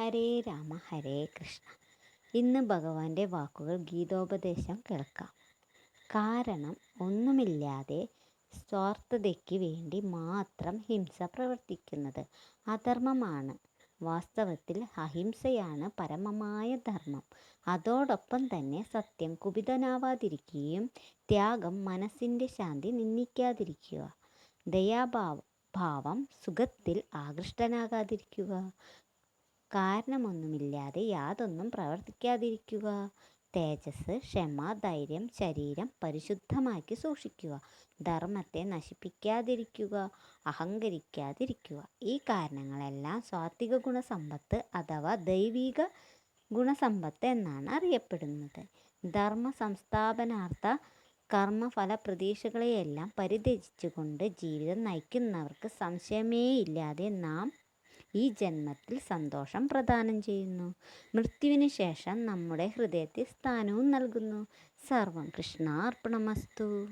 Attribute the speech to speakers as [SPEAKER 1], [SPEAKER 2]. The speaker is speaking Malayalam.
[SPEAKER 1] ഹരേ രാമ ഹരേ കൃഷ്ണ. ഇന്ന് ഭഗവാന്റെ വാക്കുകൾ ഗീതോപദേശം കേൾക്കാം. കാരണം ഒന്നുമില്ലാതെ സ്വാർത്ഥതയ്ക്ക് വേണ്ടി മാത്രം ഹിംസ പ്രവർത്തിക്കുന്നത് അധർമ്മമാണ്. വാസ്തവത്തിൽ അഹിംസയാണ് പരമമായ ധർമ്മം. അതോടൊപ്പം തന്നെ സത്യം കുപിതനാവാതിരിക്കുകയും ത്യാഗം മനസ്സിന്റെ ശാന്തി നിന്ദിക്കാതിരിക്കുക. ദയാഭാവം ഭാവം സുഖത്തിൽ ആകൃഷ്ടനാകാതിരിക്കുക. കാരണമൊന്നുമില്ലാതെ യാതൊന്നും പ്രവർത്തിക്കാതിരിക്കുക. തേജസ് ക്ഷമ ധൈര്യം ശരീരം പരിശുദ്ധമാക്കി സൂക്ഷിക്കുക. ധർമ്മത്തെ നശിപ്പിക്കാതിരിക്കുക അഹങ്കരിക്കാതിരിക്കുക. ഈ കാരണങ്ങളെല്ലാം സ്വാത്വിക ഗുണസമ്പത്ത് അഥവാ ദൈവിക ഗുണസമ്പത്ത് എന്നാണ് അറിയപ്പെടുന്നത്. ധർമ്മ സംസ്ഥാപനാർത്ഥ കർമ്മഫല പ്രതീക്ഷകളെയെല്ലാം പരിത്യജിച്ചുകൊണ്ട് ജീവിതം നയിക്കുന്നവർക്ക് സംശയമേയില്ലാതെ നാം ഈ ജന്മത്തിൽ സന്തോഷം പ്രദാനം ചെയ്യുന്നു. മൃത്യുവിന് ശേഷം നമ്മുടെ ഹൃദയത്തിൽ സ്ഥാനവും നൽകുന്നു. സർവം കൃഷ്ണാർപ്പണമസ്തു.